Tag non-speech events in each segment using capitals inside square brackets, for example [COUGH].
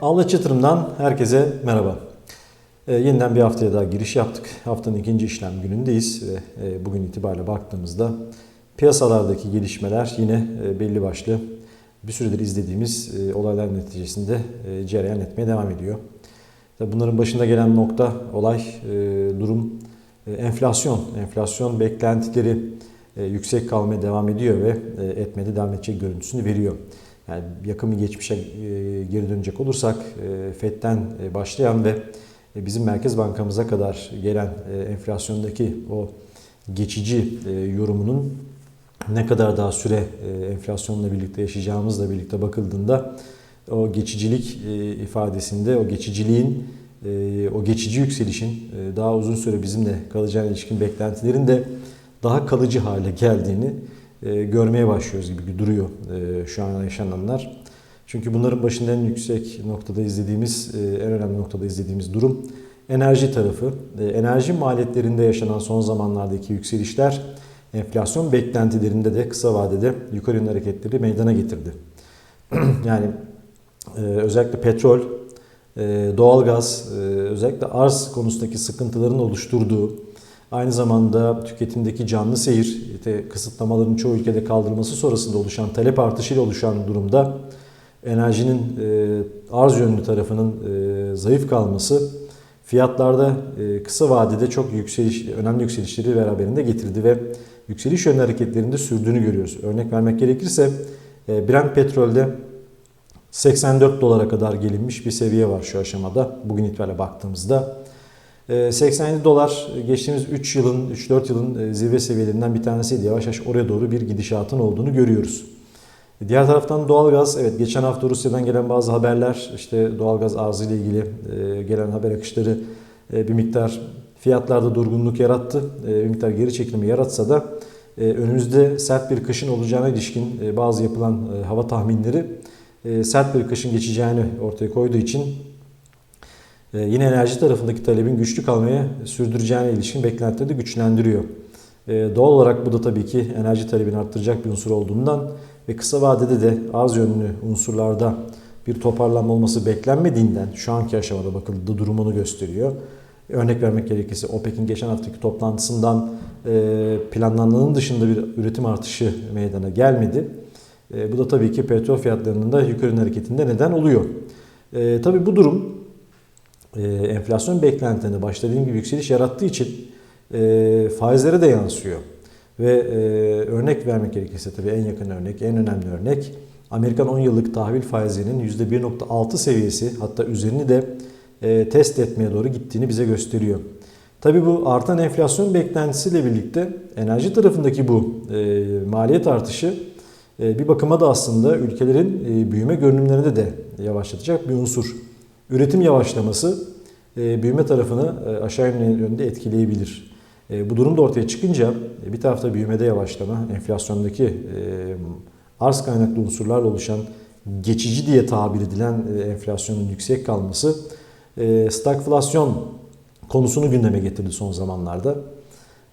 Ağlaç Yatırım'dan herkese merhaba. Ee, yeniden bir haftaya daha giriş yaptık. Haftanın ikinci işlem günündeyiz ve e, bugün itibariyle baktığımızda piyasalardaki gelişmeler yine e, belli başlı bir süredir izlediğimiz e, olaylar neticesinde e, cereyan etmeye devam ediyor. Tabii bunların başında gelen nokta, olay, e, durum e, enflasyon. Enflasyon beklentileri e, yüksek kalmaya devam ediyor ve e, etmeye de devam edecek görüntüsünü veriyor. Yani yakın bir geçmişe e, geri dönecek olursak e, FED'den e, başlayan ve bizim Merkez Bankamıza kadar gelen enflasyondaki o geçici yorumunun ne kadar daha süre enflasyonla birlikte yaşayacağımızla birlikte bakıldığında o geçicilik ifadesinde o geçiciliğin o geçici yükselişin daha uzun süre bizimle kalacağına ilişkin beklentilerin de daha kalıcı hale geldiğini e, görmeye başlıyoruz gibi duruyor e, şu an yaşananlar. Çünkü bunların başında en yüksek noktada izlediğimiz, e, en önemli noktada izlediğimiz durum enerji tarafı. E, enerji maliyetlerinde yaşanan son zamanlardaki yükselişler enflasyon beklentilerinde de kısa vadede yukarı yönlü hareketleri meydana getirdi. [CLEARS THROAT] yani e, özellikle petrol, e, doğalgaz, e, özellikle arz konusundaki sıkıntıların oluşturduğu, aynı zamanda tüketimdeki canlı seyir, kısıtlamaların çoğu ülkede kaldırılması sonrasında oluşan talep artışıyla oluşan durumda enerjinin e, arz yönlü tarafının e, zayıf kalması fiyatlarda e, kısa vadede çok yükseliş, önemli yükselişleri beraberinde getirdi ve yükseliş yönlü hareketlerinde sürdüğünü görüyoruz. Örnek vermek gerekirse Brent petrolde 84 dolara kadar gelinmiş bir seviye var şu aşamada. Bugün itibariyle baktığımızda. 87 dolar geçtiğimiz 3 yılın, 3-4 yılın zirve seviyelerinden bir tanesiydi. Yavaş yavaş oraya doğru bir gidişatın olduğunu görüyoruz. Diğer taraftan doğalgaz, evet geçen hafta Rusya'dan gelen bazı haberler, işte doğalgaz arzı ile ilgili gelen haber akışları bir miktar fiyatlarda durgunluk yarattı. Bir miktar geri çekilimi yaratsa da önümüzde sert bir kışın olacağına ilişkin bazı yapılan hava tahminleri sert bir kışın geçeceğini ortaya koyduğu için yine enerji tarafındaki talebin güçlü kalmaya sürdüreceğine ilişkin beklentileri de güçlendiriyor. Doğal olarak bu da tabii ki enerji talebini arttıracak bir unsur olduğundan ve kısa vadede de az yönlü unsurlarda bir toparlanma olması beklenmediğinden şu anki aşamada bakıldığı durumunu gösteriyor. Örnek vermek gerekirse OPEC'in geçen haftaki toplantısından planlandığının dışında bir üretim artışı meydana gelmedi. Bu da tabii ki petrol fiyatlarının da yukarı hareketinde neden oluyor. Tabii bu durum enflasyon beklentilerinde başta dediğim gibi yükseliş yarattığı için faizlere de yansıyor. Ve e, örnek vermek gerekirse tabii en yakın örnek, en önemli örnek Amerikan 10 yıllık tahvil faizinin %1.6 seviyesi hatta üzerini de e, test etmeye doğru gittiğini bize gösteriyor. Tabii bu artan enflasyon beklentisiyle birlikte enerji tarafındaki bu e, maliyet artışı e, bir bakıma da aslında ülkelerin e, büyüme görünümlerinde de yavaşlatacak bir unsur. Üretim yavaşlaması e, büyüme tarafını e, aşağı yönde etkileyebilir. E, bu durum da ortaya çıkınca bir tarafta büyümede yavaşlama, enflasyondaki arz kaynaklı unsurlarla oluşan geçici diye tabir edilen enflasyonun yüksek kalması stagflasyon konusunu gündeme getirdi son zamanlarda.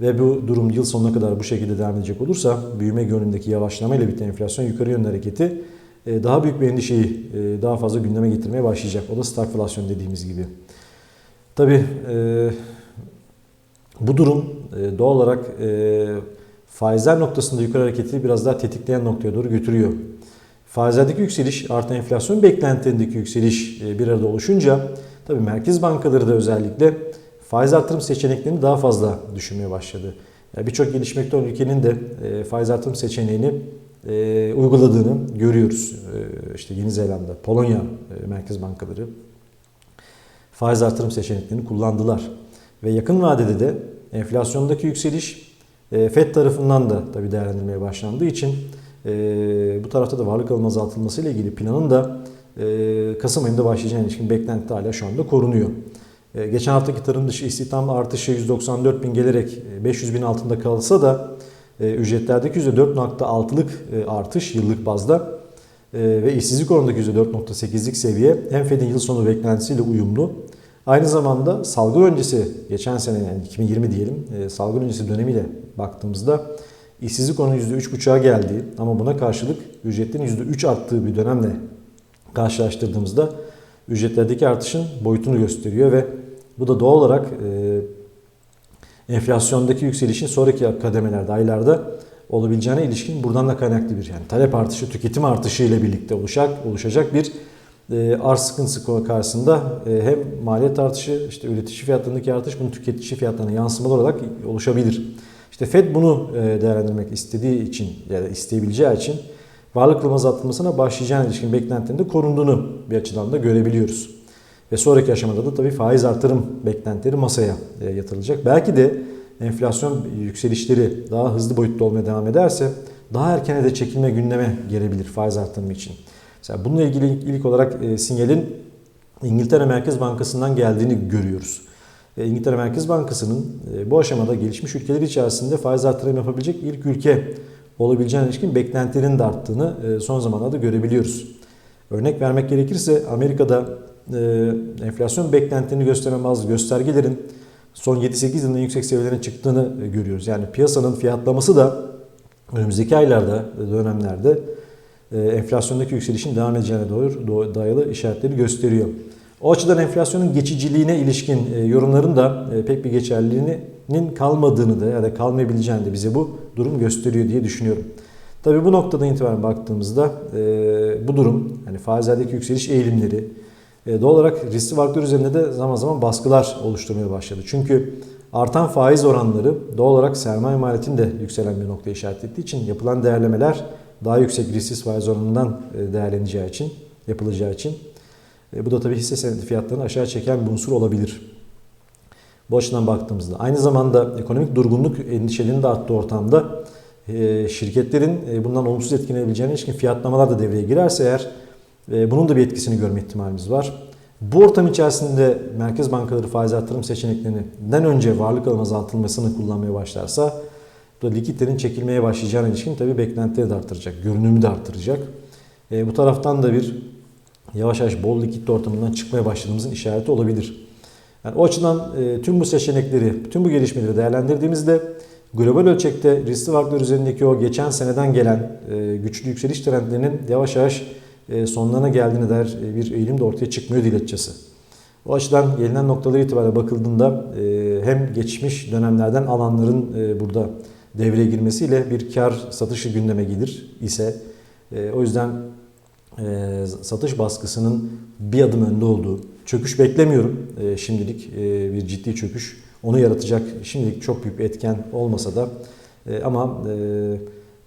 Ve bu durum yıl sonuna kadar bu şekilde devam edecek olursa büyüme yönündeki yavaşlama ile birlikte enflasyon yukarı yönlü hareketi daha büyük bir endişeyi daha fazla gündeme getirmeye başlayacak. O da stagflasyon dediğimiz gibi. Tabii bu durum doğal olarak faizler noktasında yukarı hareketi biraz daha tetikleyen noktaya doğru götürüyor. Faizlerdeki yükseliş, artan enflasyon beklentilerindeki yükseliş bir arada oluşunca tabii merkez bankaları da özellikle faiz artırım seçeneklerini daha fazla düşünmeye başladı. Birçok gelişmekte olan ülkenin de faiz artırım seçeneğini uyguladığını görüyoruz. İşte Yeni Zelanda, Polonya merkez bankaları faiz artırım seçeneklerini kullandılar. Ve yakın vadede de enflasyondaki yükseliş FED tarafından da tabii değerlendirmeye başlandığı için bu tarafta da varlık alımı azaltılması ile ilgili planın da Kasım ayında başlayacağına ilişkin beklenti hala şu anda korunuyor. Geçen haftaki tarım dışı istihdam artışı 194 bin gelerek 500 bin altında kalsa da ücretlerdeki %4.6'lık artış yıllık bazda. Ve işsizlik oranındaki %4.8'lik seviye hem Fed'in yıl sonu beklentisiyle uyumlu. Aynı zamanda salgın öncesi geçen sene yani 2020 diyelim salgın öncesi dönemiyle baktığımızda işsizlik oranı %3,5'a geldiği ama buna karşılık ücretlerin %3 arttığı bir dönemle karşılaştırdığımızda ücretlerdeki artışın boyutunu gösteriyor ve bu da doğal olarak e, enflasyondaki yükselişin sonraki kademelerde, aylarda olabileceğine ilişkin buradan da kaynaklı bir yani talep artışı, tüketim artışı ile birlikte oluşacak, oluşacak bir e, arz sıkıntısı karşısında e, hem maliyet artışı, işte üretici fiyatlarındaki artış bunun tüketici fiyatlarına yansımalı olarak oluşabilir. İşte Fed bunu e, değerlendirmek istediği için ya da isteyebileceği için varlık kılım azaltılmasına başlayacağına ilişkin beklentilerinde korunduğunu bir açıdan da görebiliyoruz. Ve sonraki aşamada da tabii faiz artırım beklentileri masaya e, yatırılacak. Belki de enflasyon yükselişleri daha hızlı boyutta olmaya devam ederse daha erkene de çekilme gündeme gelebilir faiz artırımı için. Mesela bununla ilgili ilk olarak e, sinyalin İngiltere Merkez Bankası'ndan geldiğini görüyoruz. E, İngiltere Merkez Bankası'nın bu aşamada gelişmiş ülkeler içerisinde faiz artırım yapabilecek ilk ülke olabileceğine ilişkin beklentilerin de arttığını son zamanlarda görebiliyoruz. Örnek vermek gerekirse Amerika'da e, enflasyon beklentilerini gösteren bazı göstergelerin son 7-8 yılın yüksek seviyelerine çıktığını e, görüyoruz. Yani piyasanın fiyatlaması da önümüzdeki aylarda, dönemlerde e, enflasyondaki yükselişin devam edeceğine doğru dayalı işaretleri gösteriyor. O açıdan enflasyonun geçiciliğine ilişkin yorumların da pek bir geçerliliğinin kalmadığını da ya da kalmayabileceğini de bize bu durum gösteriyor diye düşünüyorum. Tabi bu noktadan itibaren baktığımızda bu durum, hani faizlerdeki yükseliş eğilimleri, doğal olarak riskli varlıklar üzerinde de zaman zaman baskılar oluşturmaya başladı. Çünkü artan faiz oranları doğal olarak sermaye maliyetini de yükselen bir noktaya işaret ettiği için yapılan değerlemeler daha yüksek risksiz faiz oranından değerleneceği için, yapılacağı için bu da tabii hisse senedi fiyatlarını aşağı çeken bir unsur olabilir. Bu açıdan baktığımızda. Aynı zamanda ekonomik durgunluk endişelerinin de arttığı ortamda şirketlerin bundan olumsuz etkilenebileceğine ilişkin fiyatlamalar da devreye girerse eğer bunun da bir etkisini görme ihtimalimiz var. Bu ortam içerisinde merkez bankaları faiz artırım seçeneklerinden önce varlık alım azaltılmasını kullanmaya başlarsa bu da likitlerin çekilmeye başlayacağına ilişkin tabii beklentileri de artıracak, görünümü de artıracak. E, bu taraftan da bir yavaş yavaş bol likitli ortamından çıkmaya başladığımızın işareti olabilir. Yani o açıdan e, tüm bu seçenekleri, tüm bu gelişmeleri değerlendirdiğimizde global ölçekte riskli varlıklar üzerindeki o geçen seneden gelen e, güçlü yükseliş trendlerinin yavaş yavaş sonlarına geldiğine dair e, bir eğilim de ortaya çıkmıyor açıkçası. O açıdan gelinen noktaları itibariyle bakıldığında e, hem geçmiş dönemlerden alanların burada devreye girmesiyle bir kar satışı gündeme gelir ise o yüzden satış baskısının bir adım önde olduğu, çöküş beklemiyorum şimdilik bir ciddi çöküş. Onu yaratacak şimdilik çok büyük bir etken olmasa da ama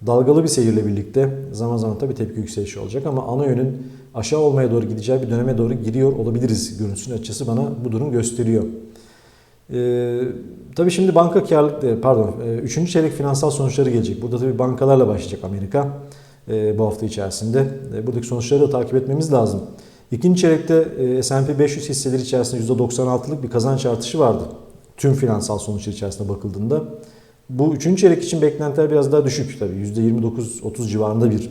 dalgalı bir seyirle birlikte zaman zaman tabii tepki yükselişi olacak ama ana yönün aşağı olmaya doğru gideceği bir döneme doğru giriyor olabiliriz görüntüsünün açısı bana bu durum gösteriyor. Ee, tabii şimdi banka karlılık, e, pardon, e, üçüncü çeyrek finansal sonuçları gelecek. Burada tabii bankalarla başlayacak Amerika e, bu hafta içerisinde. E, buradaki sonuçları da takip etmemiz lazım. İkinci çeyrekte e, S&P 500 hisseleri içerisinde %96'lık bir kazanç artışı vardı. Tüm finansal sonuçlar içerisinde bakıldığında. Bu üçüncü çeyrek için beklentiler biraz daha düşük tabii. %29-30 civarında bir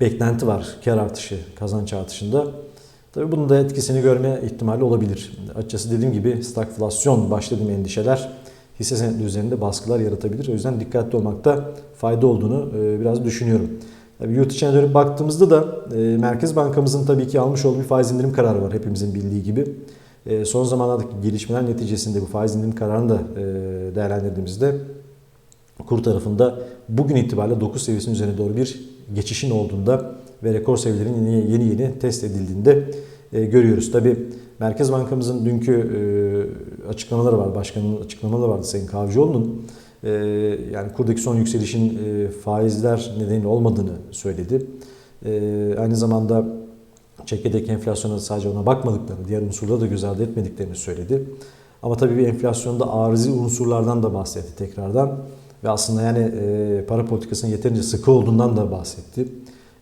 beklenti var kar artışı, kazanç artışında. Tabii bunun da etkisini görme ihtimali olabilir. Açıkçası dediğim gibi stagflasyon başladığım endişeler hisse senetleri üzerinde baskılar yaratabilir. O yüzden dikkatli olmakta fayda olduğunu e, biraz düşünüyorum. Tabii yurt içine dönüp baktığımızda da e, Merkez Bankamızın tabii ki almış olduğu bir faiz indirim kararı var hepimizin bildiği gibi. E, son zamanlardaki gelişmeler neticesinde bu faiz indirim kararını da e, değerlendirdiğimizde kur tarafında bugün itibariyle 9 seviyesinin üzerine doğru bir geçişin olduğunda ve rekor seviyelerin yeni yeni, yeni test edildiğinde e, görüyoruz. Tabi Merkez Bankamızın dünkü açıklamaları var. Başkanın açıklamaları vardı Sayın Kavcıoğlu'nun. Yani kurdaki son yükselişin faizler nedeniyle olmadığını söyledi. Aynı zamanda çekirdek enflasyona sadece ona bakmadıklarını, diğer unsurları da göz ardı etmediklerini söyledi. Ama tabii bir enflasyonda arızi unsurlardan da bahsetti tekrardan. Ve aslında yani e, para politikasının yeterince sıkı olduğundan da bahsetti.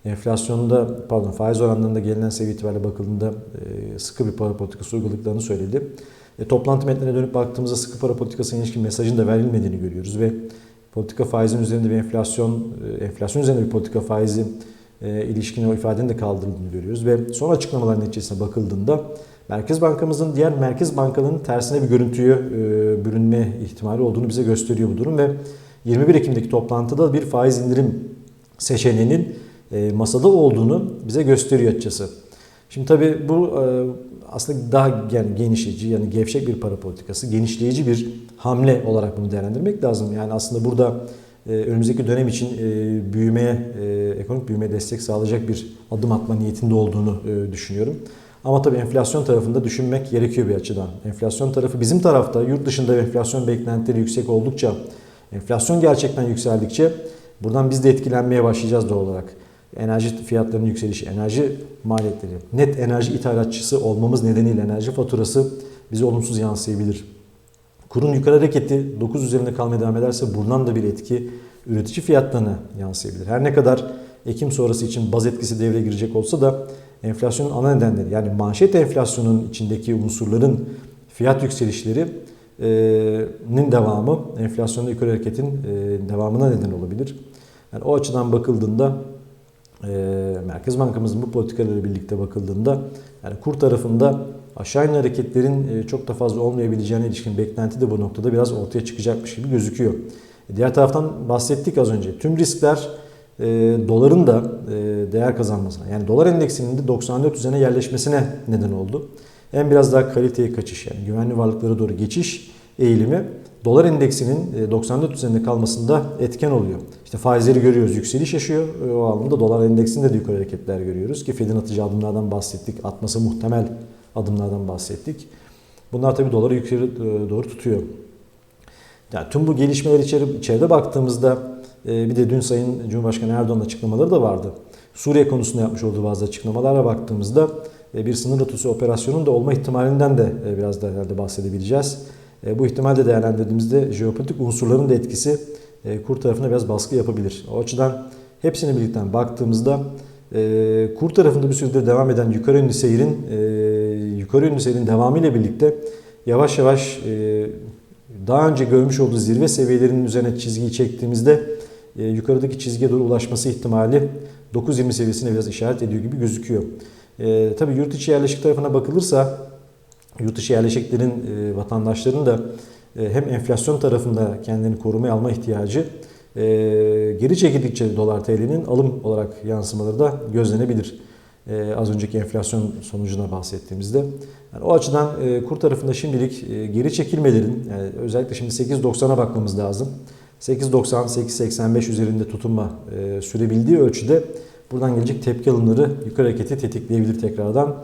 Enflasyonda pardon faiz oranlarında gelinen seviye itibariyle bakıldığında e, sıkı bir para politikası uyguladıklarını söyledi. E, toplantı metnine dönüp baktığımızda sıkı para politikasına ilişkin mesajın da verilmediğini görüyoruz ve politika faizin üzerinde bir enflasyon, e, enflasyon üzerinde bir politika faizi ilişkin o ifadenin de kaldırıldığını görüyoruz. Ve son açıklamaların neticesine bakıldığında Merkez Bankamızın diğer merkez bankalarının tersine bir görüntüyü e, bürünme ihtimali olduğunu bize gösteriyor bu durum ve 21 Ekim'deki toplantıda bir faiz indirim seçeneğinin e, masada olduğunu bize gösteriyor açıkçası. Şimdi tabii bu e, aslında daha yani genişleyici yani gevşek bir para politikası, genişleyici bir hamle olarak bunu değerlendirmek lazım. Yani aslında burada e, önümüzdeki dönem için e, büyümeye, e, ekonomik büyümeye destek sağlayacak bir adım atma niyetinde olduğunu e, düşünüyorum. Ama tabii enflasyon tarafında düşünmek gerekiyor bir açıdan. Enflasyon tarafı bizim tarafta yurt dışında enflasyon beklentileri yüksek oldukça, enflasyon gerçekten yükseldikçe buradan biz de etkilenmeye başlayacağız doğal olarak. Enerji fiyatlarının yükselişi, enerji maliyetleri, net enerji ithalatçısı olmamız nedeniyle enerji faturası bize olumsuz yansıyabilir. Kurun yukarı hareketi 9 üzerinde kalmaya devam ederse buradan da bir etki üretici fiyatlarına yansıyabilir. Her ne kadar Ekim sonrası için baz etkisi devreye girecek olsa da enflasyonun ana nedenleri yani manşet enflasyonun içindeki unsurların fiyat yükselişlerinin devamı enflasyonda yukarı hareketin devamına neden olabilir. Yani o açıdan bakıldığında Merkez Bankamızın bu politikalarıyla birlikte bakıldığında yani kur tarafında aşağı yönlü hareketlerin çok da fazla olmayabileceğine ilişkin beklenti de bu noktada biraz ortaya çıkacakmış gibi gözüküyor. Diğer taraftan bahsettik az önce. Tüm riskler e, doların da e, değer kazanmasına yani dolar endeksinin de 94 üzerine yerleşmesine neden oldu. Hem biraz daha kaliteye kaçış yani güvenli varlıklara doğru geçiş eğilimi dolar endeksinin 94 üzerinde kalmasında etken oluyor. İşte faizleri görüyoruz yükseliş yaşıyor. O anlamda dolar endeksinde de yukarı hareketler görüyoruz ki Fed'in atacağı adımlardan bahsettik. Atması muhtemel adımlardan bahsettik. Bunlar tabii doları yukarı doğru tutuyor. Yani tüm bu gelişmeler içeri, içeride baktığımızda bir de dün Sayın Cumhurbaşkanı Erdoğan'ın açıklamaları da vardı. Suriye konusunda yapmış olduğu bazı açıklamalara baktığımızda bir sınır ötesi operasyonun da olma ihtimalinden de biraz da herhalde bahsedebileceğiz. Bu ihtimalde değerlendirdiğimizde jeopolitik unsurların da etkisi kur tarafına biraz baskı yapabilir. O açıdan hepsini birlikte baktığımızda kur tarafında bir süredir devam eden yukarı yönlü seyrin yukarı yönlü seyrin devamı ile birlikte yavaş yavaş daha önce görmüş olduğu zirve seviyelerinin üzerine çizgiyi çektiğimizde yukarıdaki çizgiye doğru ulaşması ihtimali 9.20 seviyesine biraz işaret ediyor gibi gözüküyor. E, tabii yurt içi yerleşik tarafına bakılırsa yurt dışı yerleşiklerin e, vatandaşların da e, hem enflasyon tarafında kendini korumaya alma ihtiyacı e, geri çekildikçe dolar TL'nin alım olarak yansımaları da gözlenebilir. E, az önceki enflasyon sonucuna bahsettiğimizde. Yani o açıdan e, kur tarafında şimdilik e, geri çekilmelerin yani özellikle şimdi 8.90'a bakmamız lazım. 8.90-8.85 üzerinde tutunma e, sürebildiği ölçüde buradan gelecek tepki alımları yukarı hareketi tetikleyebilir tekrardan.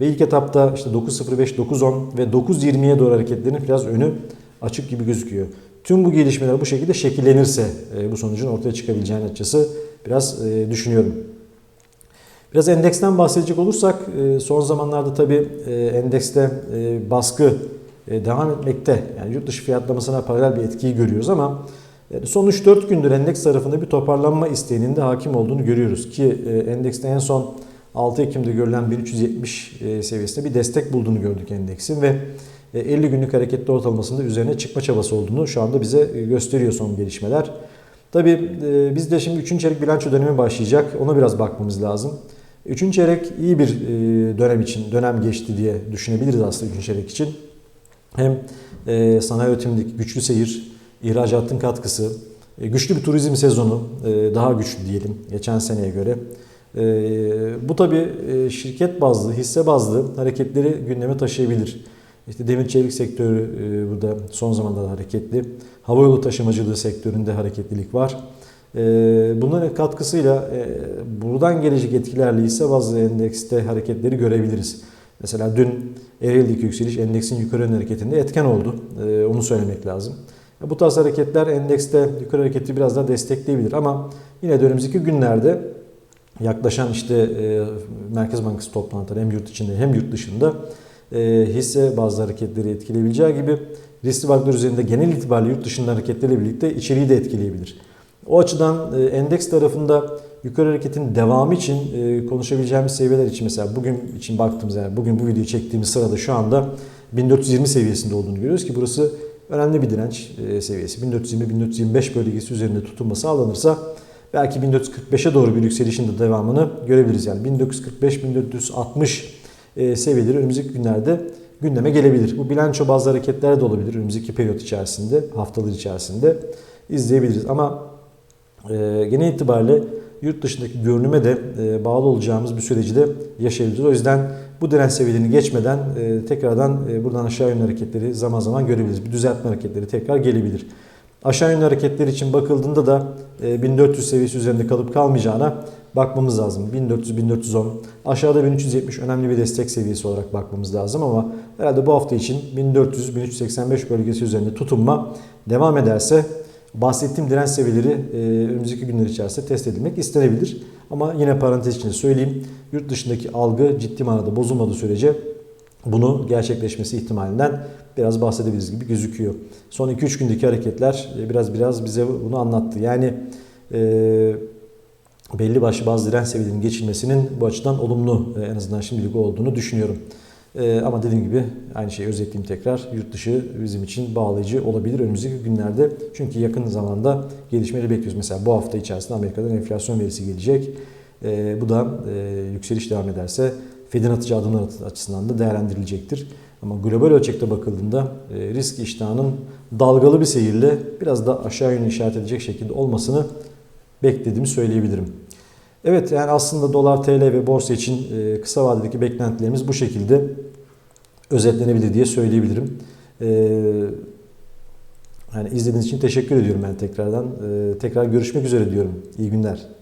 Ve ilk etapta işte 9.05, 9.10 ve 9.20'ye doğru hareketlerin biraz önü açık gibi gözüküyor. Tüm bu gelişmeler bu şekilde şekillenirse e, bu sonucun ortaya çıkabileceğini açısı biraz e, düşünüyorum. Biraz endeksten bahsedecek olursak e, son zamanlarda tabii endekste baskı devam etmekte. Yani yurt dışı fiyatlamasına paralel bir etkiyi görüyoruz ama son 3-4 gündür endeks tarafında bir toparlanma isteğinin de hakim olduğunu görüyoruz. Ki endekste en son 6 Ekim'de görülen 1370 seviyesinde bir destek bulduğunu gördük endeksin ve 50 günlük hareketli ortalamasında üzerine çıkma çabası olduğunu şu anda bize gösteriyor son gelişmeler. Tabii biz de şimdi 3. çeyrek bilanço dönemi başlayacak. Ona biraz bakmamız lazım. Üçüncü çeyrek iyi bir dönem için, dönem geçti diye düşünebiliriz aslında üçüncü çeyrek için. Hem sanayi üretimindeki güçlü seyir, ihracatın katkısı, güçlü bir turizm sezonu, daha güçlü diyelim geçen seneye göre. Bu tabi şirket bazlı, hisse bazlı hareketleri gündeme taşıyabilir. İşte demir çelik sektörü burada son zamanlarda hareketli. Havayolu taşımacılığı sektöründe hareketlilik var. Bunların katkısıyla buradan gelecek etkilerle ise bazı endekste hareketleri görebiliriz. Mesela dün Ereğli'deki yükseliş endeksin yukarı yönlü hareketinde etken oldu. Onu söylemek lazım. Bu tarz hareketler endekste yukarı hareketi biraz daha destekleyebilir ama yine de önümüzdeki günlerde yaklaşan işte Merkez Bankası toplantıları hem yurt içinde hem yurt dışında hisse bazı hareketleri etkileyebileceği gibi riskli varlıklar üzerinde genel itibariyle yurt dışında hareketlerle birlikte içeriği de etkileyebilir. O açıdan endeks tarafında yukarı hareketin devamı için konuşabileceğimiz seviyeler için mesela bugün için baktığımız yani bugün bu videoyu çektiğimiz sırada şu anda 1420 seviyesinde olduğunu görüyoruz ki burası önemli bir direnç seviyesi. 1420-1425 bölgesi üzerinde tutunma sağlanırsa belki 1445'e doğru bir yükselişin de devamını görebiliriz. Yani 1445-1460 seviyeleri önümüzdeki günlerde gündeme gelebilir. Bu bilanço bazı hareketler de olabilir önümüzdeki periyot içerisinde, haftalar içerisinde izleyebiliriz. Ama e, genel itibariyle yurt dışındaki görünüme de e, bağlı olacağımız bir süreci de yaşayabiliriz. O yüzden bu direnç seviyelerini geçmeden e, tekrardan e, buradan aşağı yönlü hareketleri zaman zaman görebiliriz. Bir düzeltme hareketleri tekrar gelebilir. Aşağı yönlü hareketler için bakıldığında da e, 1400 seviyesi üzerinde kalıp kalmayacağına bakmamız lazım. 1400-1410 aşağıda 1370 önemli bir destek seviyesi olarak bakmamız lazım ama herhalde bu hafta için 1400-1385 bölgesi üzerinde tutunma devam ederse bahsettiğim direnç seviyeleri e, önümüzdeki günler içerisinde test edilmek istenebilir. Ama yine parantez içinde söyleyeyim yurt dışındaki algı ciddi manada bozulmadığı sürece bunu gerçekleşmesi ihtimalinden biraz bahsedebiliriz gibi gözüküyor. Son 2-3 gündeki hareketler biraz biraz bize bunu anlattı. Yani e, belli başlı bazı direnç seviyelerinin geçilmesinin bu açıdan olumlu e, en azından şimdilik olduğunu düşünüyorum. E, ama dediğim gibi aynı şeyi özetleyeyim tekrar. Yurt dışı bizim için bağlayıcı olabilir önümüzdeki günlerde. Çünkü yakın zamanda gelişmeleri bekliyoruz. Mesela bu hafta içerisinde Amerika'dan enflasyon verisi gelecek. E, bu da yükseliş devam ederse Fed'in atacağı adımlar açısından da değerlendirilecektir. Ama global ölçekte bakıldığında risk iştahının dalgalı bir seyirle biraz da aşağı yönlü işaret edecek şekilde olmasını beklediğimi söyleyebilirim. Evet yani aslında dolar, TL ve borsa için e, kısa vadedeki beklentilerimiz bu şekilde özetlenebilir diye söyleyebilirim. E, yani izlediğiniz için teşekkür ediyorum ben tekrardan. E, tekrar görüşmek üzere diyorum. İyi günler.